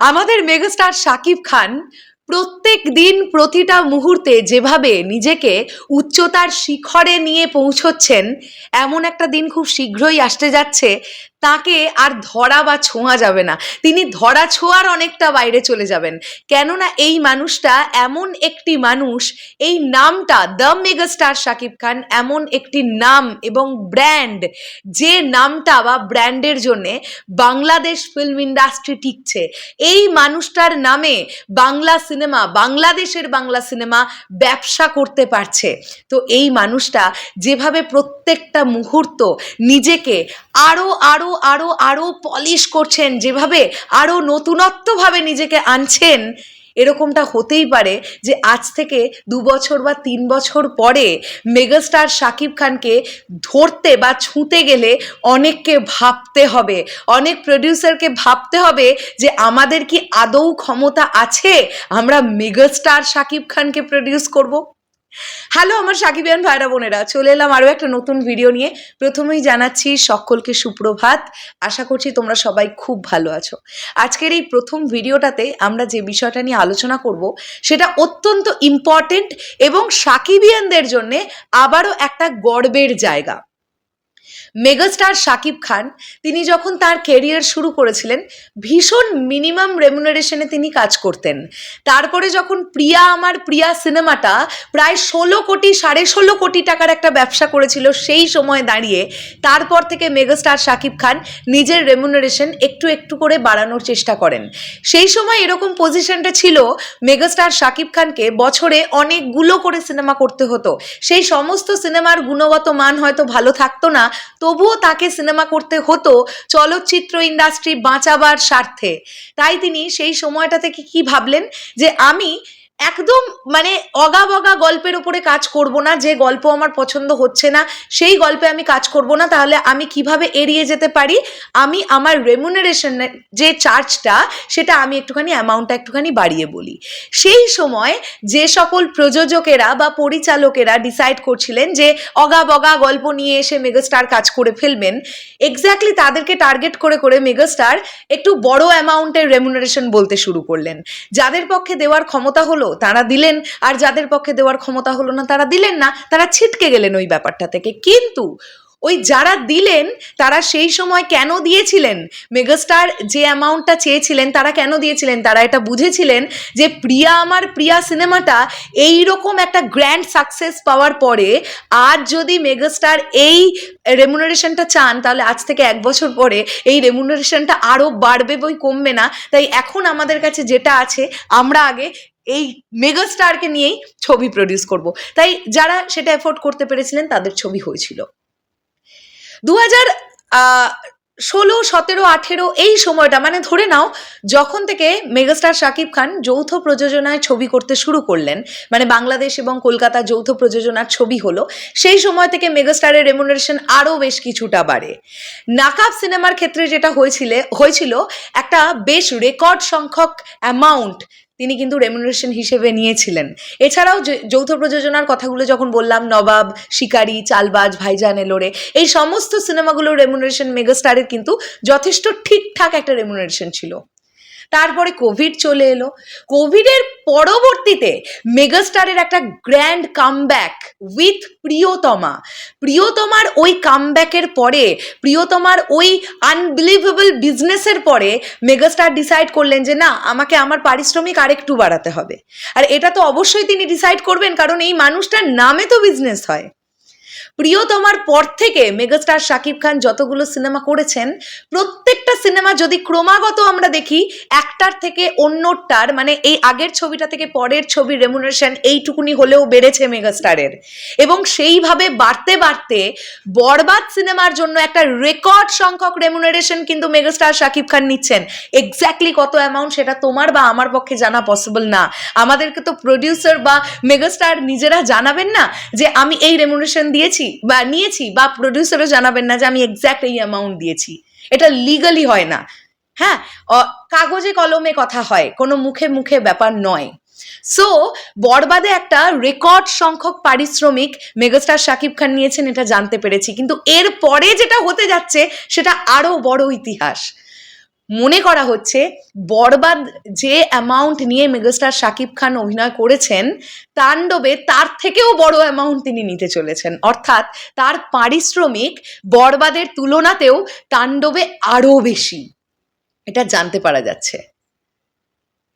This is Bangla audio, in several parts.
আমাদের মেগাস্টার শাকিব খান প্রত্যেক দিন প্রতিটা মুহূর্তে যেভাবে নিজেকে উচ্চতার শিখরে নিয়ে পৌঁছচ্ছেন, এমন একটা দিন খুব শীঘ্রই আসতে যাচ্ছে। তাকে আর ধরা বা ছোঁয়া যাবে না। তিনি ধরা ছোঁয়ার অনেকটা বাইরে চলে যাবেন। কেননা এই মানুষটা এমন একটি মানুষ, এই নামটা দ্য মেগাস্টার শাকিব খান এমন একটি নাম এবং ব্র্যান্ড যে নামটা বা ব্র্যান্ডের জন্যে বাংলাদেশ ফিল্ম ইন্ডাস্ট্রি টিকছে। এই মানুষটার নামে বাংলা সিনেমা বাংলাদেশের বাংলা সিনেমা ব্যবসা করতে পারছে। তো এই মানুষটা যেভাবে প্রত্যেকটা মুহূর্ত নিজেকে আরও আরও আরও আরও পলিশ করছেন, যেভাবে আরও নতুনত্বভাবে নিজেকে আনছেন, এরকমটা হতেই পারে যে আজ থেকে দু বছর বা তিন বছর পরে মেগাস্টার শাকিব খানকে ধরতে বা ছুঁতে গেলে অনেককে ভাবতে হবে। অনেক প্রডিউসারকে ভাবতে হবে যে আমাদের কি আদৌ ক্ষমতা আছে? আমরা মেগাস্টার শাকিব খানকে প্রডিউস করব? হ্যালো, আমার সাকিবিয়ান ভাইরা বোনেরা, চলে এলাম আরও একটা নতুন ভিডিও নিয়ে। প্রথমেই জানাচ্ছি সকলকে সুপ্রভাত। আশা করছি তোমরা সবাই খুব ভালো আছো। আজকের এই প্রথম ভিডিওটাতে আমরা যে বিষয়টা নিয়ে আলোচনা করব, সেটা অত্যন্ত ইম্পর্টেন্ট এবং সাকিবিয়ানদের জন্যে আবারও একটা গর্বের জায়গা। মেগাস্টার শাকিব খান, তিনি যখন তার কেরিয়ার শুরু করেছিলেন, ভীষণ মিনিমাম রেমুনারেশনে তিনি কাজ করতেন। তারপরে যখন প্রিয়া, আমার প্রিয়া সিনেমাটা প্রায় ষোলো কোটি, সাড়ে ষোলো কোটি টাকার একটা ব্যবসা করেছিল, সেই সময় দাঁড়িয়ে তারপর থেকে মেগাস্টার শাকিব খান নিজের রেমুনারেশন একটু একটু করে বাড়ানোর চেষ্টা করেন। সেই সময় এরকম পজিশনটা ছিল, মেগাস্টার শাকিব খানকে বছরে অনেকগুলো করে সিনেমা করতে হতো। সেই সমস্ত সিনেমার গুণগত মান হয়তো ভালো থাকতো না তবুও তাকে সিনেমা করতে হতো চলচ্চিত্র ইন্ডাস্ট্রি বাঁচাবার স্বার্থে। তাই তিনি সেই সময়টা থেকে কি ভাবলেন? যে আমি একদম মানে অগা বগা গল্পের উপরে কাজ করব না, যে গল্প আমার পছন্দ হচ্ছে না, সেই গল্পে আমি কাজ করব না, তাহলে আমি কীভাবে এড়িয়ে যেতে পারি? আমি আমার রেমুনারেশন যে চার্জটা সেটা আমি একটুখানি অ্যামাউন্টটা একটুখানি বাড়িয়ে বলি। সেই সময় যে সকল প্রযোজকেরা বা পরিচালকেরা ডিসাইড করছিলেন যে অগা বগা গল্প নিয়ে এসে মেগাস্টার কাজ করে ফেলবেন এক্স্যাক্টলি তাদেরকে টার্গেট করে করে মেগাস্টার একটু বড় অ্যামাউন্টের রেমুনারেশন বলতে শুরু করলেন। যাদের পক্ষে দেওয়ার ক্ষমতা হলো তারা দিলেন, আর যাদের পক্ষে দেওয়ার ক্ষমতা হলো না, তারা দিলেন না, তারা ছিটকে গেলেন ওই ব্যাপারটা থেকে। কিন্তু ওই যারা দিলেন, তারা সেই সময় কেন দিয়েছিলেন? মেগাস্টার যে অ্যামাউন্টটা চেয়েছিলেন, তারা কেন দিয়েছিলেন? তারা এটা বুঝেছিলেন যে প্রিয়া আমার প্রিয়া সিনেমাটা এই রকম একটা গ্র্যান্ড সাকসেস পাওয়ার পরে, আর যদি মেগাস্টার এই রেমুনারেশনটা চান, তাহলে আজ থেকে এক বছর পরে এই রেমুনারেশনটা আরও বাড়বে বই কমবে না। তাই এখন আমাদের কাছে যেটা আছে, আমরা আগে এই মেগাস্টারকে নিয়েই ছবি প্রডিউস করব। তাই যারা সেটা এফোর্ড করতে পেরেছিলেন, তাদের ছবি হয়েছিল। দু হাজার ষোলো, সতেরো, আঠেরো এই সময়টা মানে ধরে নাও, যখন থেকে মেগাস্টার শাকিব খান যৌথ প্রযোজনায় ছবি করতে শুরু করলেন মানে বাংলাদেশ এবং কলকাতা যৌথ প্রযোজনার ছবি হলো, সেই সময় থেকে মেগাস্টারের রেমুনারেশন আরও বেশ কিছুটা বাড়ে। নাকাব সিনেমার ক্ষেত্রে যেটা হয়েছিল হয়েছিল একটা বেশ রেকর্ড সংখ্যক অ্যামাউন্ট তিনি কিন্তু রেমুনারেশন হিসেবে নিয়েছিলেন। এছাড়াও যৌথ প্রযোজনার কথাগুলো যখন বললাম, নবাব, শিকারি, চালবাজ, ভাইজান, এলোরে, এই সমস্ত সিনেমাগুলোর রেমুনারেশন মেগাস্টারের কিন্তু যথেষ্ট ঠিকঠাক একটা রেমুনারেশন ছিল। তারপরে কোভিড চলে এলো। কোভিডের পরবর্তীতে মেগাস্টারের একটা গ্র্যান্ড কামব্যাক উইথ প্রিয়তমা। প্রিয়তমার ওই কামব্যাকের পরে, প্রিয়তমার ওই আনবিলিভেবল বিজনেসের পরে মেগাস্টার ডিসাইড করলেন যে, না, আমাকে আমার পারিশ্রমিক আরেকটু বাড়াতে হবে। আর এটা তো অবশ্যই তিনি ডিসাইড করবেন, কারণ এই মানুষটার নামে তো বিজনেস হয়। প্রিয়তমার পর থেকে মেগাস্টার শাকিব খান যতগুলো সিনেমা করেছেন, প্রত্যেকটা সিনেমা যদি ক্রমাগত আমরা দেখি, একটার থেকে অন্যটার মানে এই আগের ছবিটা থেকে পরের ছবির রেমুনারেশন এইটুকুনি হলেও বেড়েছে মেগাস্টারের। এবং সেইভাবে বাড়তে বাড়তে বরবাদ সিনেমার জন্য একটা রেকর্ড সংখ্যক রেমুনারেশন কিন্তু মেগাস্টার শাকিব খান নিচ্ছেন। এক্স্যাক্টলি কত অ্যামাউন্ট সেটা তোমার বা আমার পক্ষে জানা পসিবল না। আমাদেরকে তো প্রডিউসার বা মেগাস্টার নিজেরা জানাবেন না যে আমি এই রেমুনেশন দিয়েছি বা নিয়েছি বা প্রডিউসারও জানাবেন না যে আমি এক্স্যাক্ট এই অ্যামাউন্ট দিয়েছি। এটা লিগালি হয় না। হ্যাঁ কাগজে কলমে কথা হয়, কোনো মুখে মুখে ব্যাপার নয়। সো বরবাদে একটা রেকর্ড সংখ্যক পারিশ্রমিক মেগাস্টার শাকিব খান নিয়েছেন, এটা জানতে পেরেছি। কিন্তু এর পরে যেটা হতে যাচ্ছে, সেটা আরও বড় ইতিহাস। মনে করা হচ্ছে বরবাদ যে অ্যামাউন্ট নিয়ে মেগাস্টার শাকিব খান অভিনয় করেছেন, তাণ্ডবে তার থেকেও বড় অ্যামাউন্ট তিনি নিতে চলেছেন। অর্থাৎ তার পারিশ্রমিক বরবাদের তুলনাতেও তাণ্ডবে আরও বেশি। এটা জানতে পারা যাচ্ছে।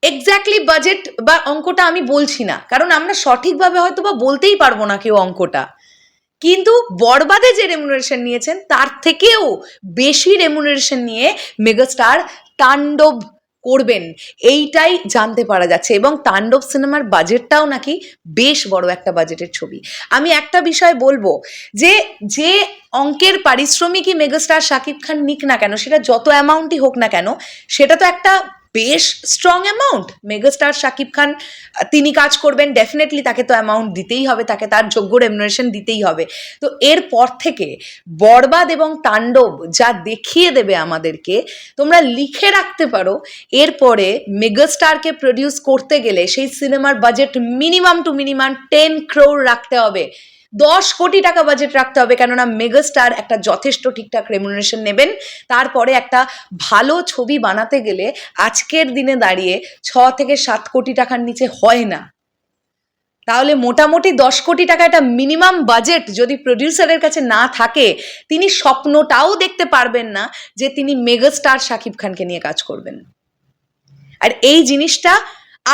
এক্স্যাক্টলি বাজেট বা অঙ্কটা আমি বলছি না, কারণ আমরা সঠিকভাবে হয়তো বা বলতেই পারব না কেউ অঙ্কটা। কিন্তু বরবাদে যে রেমুনারেশন নিয়েছেন, তার থেকেও বেশি রেমুনারেশন নিয়ে মেগাস্টার তাণ্ডব করবেন। এইটাই জানতে পারা যাচ্ছে এবং তাণ্ডব সিনেমার বাজেটটাও নাকি বেশ বড় একটা বাজেটের ছবি। আমি একটা বিষয় বলব যে যে অঙ্কের পারিশ্রমিকই মেগাস্টার শাকিব খান নিক না কেন, সেটা যত অ্যামাউন্টই হোক না কেন, সেটা তো একটা বেশ strong amount megastar Shakib Khan, তিনি কাজ করবেন ডেফিনেটলি তাকে তো অ্যামাউন্ট দিতেই হবে, তাকে তার যোগ্য রেমুনারেশন দিতেই হবে। তো এরপর থেকে বরবাদ এবং তাণ্ডব যা দেখিয়ে দেবে আমাদেরকে, তোমরা লিখে রাখতে পারো, এরপরে মেগাস্টারকে প্রডিউস করতে গেলে সেই সিনেমার budget minimum two minimum ten crore রাখতে হবে। দশ কোটি টাকা বাজেট রাখতে হবে, কেননা মেগাস্টার একটা যথেষ্ট ঠিকঠাক রেমুনারেশন নেবেন। তারপরে একটা ভালো ছবি বানাতে গেলে আজকের দিনে দাঁড়িয়ে ছ থেকে সাত কোটি টাকার নিচে হয় না। তাহলে মোটামুটি দশ কোটি টাকা একটা মিনিমাম বাজেট যদি প্রডিউসারের কাছে না থাকে, তিনি স্বপ্নটাও দেখতে পারবেন না যে তিনি মেগাস্টার শাকিব খানকে নিয়ে কাজ করবেন। আর এই জিনিসটা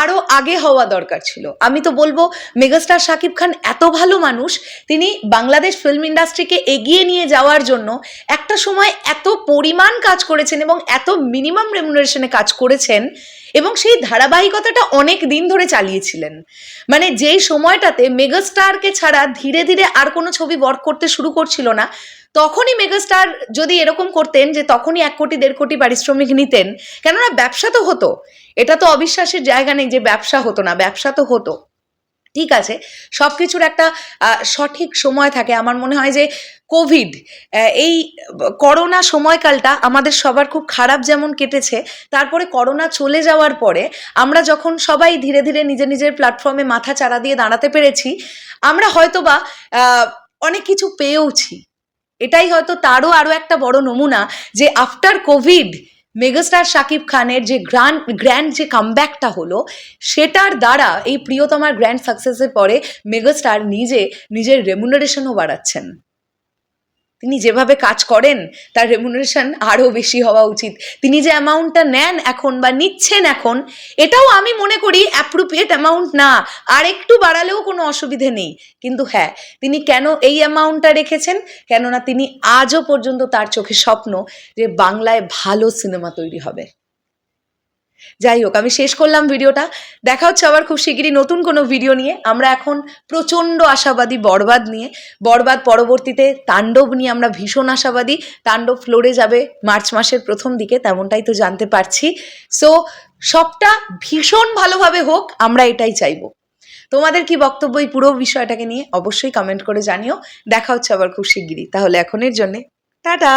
আরও আগে হওয়া দরকার ছিল। আমি তো বলব, মেগাস্টার শাকিব খান এত ভালো মানুষ, তিনি বাংলাদেশ ফিল্ম ইন্ডাস্ট্রিকে এগিয়ে নিয়ে যাওয়ার জন্য একটা সময় এত পরিমাণ কাজ করেছেন এবং এত মিনিমাম রেমুনারেশনে কাজ করেছেন এবং সেই ধারাবাহিকতাটা অনেক দিন ধরে চালিয়েছিলেন। মানে যেই সময়টাতে মেগাস্টারকে ছাড়া ধীরে ধীরে আর কোনো ছবি ওয়ার্ক করতে শুরু করছিল না, তখনই মেগাস্টার যদি এরকম করতেন যে তখনই এক কোটি, দেড় কোটি পারিশ্রমিক নিতেন, কেননা ব্যবসা তো হতো। এটা তো অবিশ্বাসের জায়গা নেই যে ব্যবসা হতো না, ব্যবসা তো হতো। ঠিক আছে সব কিছুর একটা সঠিক সময় থাকে। আমার মনে হয় যে কোভিড এই করোনা সময়কালটা আমাদের সবার খুব খারাপ যেমন কেটেছে, তারপরে করোনা চলে যাওয়ার পরে আমরা যখন সবাই ধীরে ধীরে নিজের নিজের প্ল্যাটফর্মে মাথা চারা দিয়ে দাঁড়াতে পেরেছি, আমরা হয়তোবা অনেক কিছু পেয়েওছি। এটাই হয়তো তারও আরও একটা বড় নমুনা যে আফটার কোভিড মেগাস্টার শাকিব খানের যে গ্র্যান্ড গ্র্যান্ড যে কামব্যাকটা হলো, সেটার দ্বারা এই প্রিয়তমার গ্র্যান্ড সাকসেসের পরে মেগাস্টার নিজে, নিজের রেমুনারেশনও বাড়াচ্ছেন। তিনি যেভাবে কাজ করেন, তার রেমুনারেশন আরও বেশি হওয়া উচিত। তিনি যে অ্যামাউন্টটা নেন এখন বা নিচ্ছেন এখন, এটাও আমি মনে করি অ্যাপ্রোপ্রিয়েট অ্যামাউন্ট না। আর একটু বাড়ালেও কোনো অসুবিধে নেই। কিন্তু হ্যাঁ তিনি কেন এই অ্যামাউন্টটা রেখেছেন? কেননা তিনি আজও পর্যন্ত তার চোখে স্বপ্ন যে বাংলায় ভালো সিনেমা তৈরি হবে। যাই হোক, আমি শেষ করলাম ভিডিওটা। দেখা হচ্ছে আবার খুব শিগগিরই নতুন কোনো ভিডিও নিয়ে। আমরা এখন প্রচণ্ড আশাবাদী বরবাদ নিয়ে, বরবাদ পরবর্তীতে তাণ্ডব নিয়ে আমরা ভীষণ আশাবাদী। তাণ্ডব ফ্লোরে যাবে মার্চ মাসের প্রথম দিকে, তেমনটাই তো জানতে পারছি। সো সবটা ভীষণ ভালোভাবে হোক, আমরা এটাই চাইব। তোমাদের কি বক্তব্য এই পুরো বিষয়টাকে নিয়ে? অবশ্যই কমেন্ট করে জানিও। দেখা হচ্ছে আবার খুব শিগগিরই। তাহলে এখনের জন্যে, টাটা!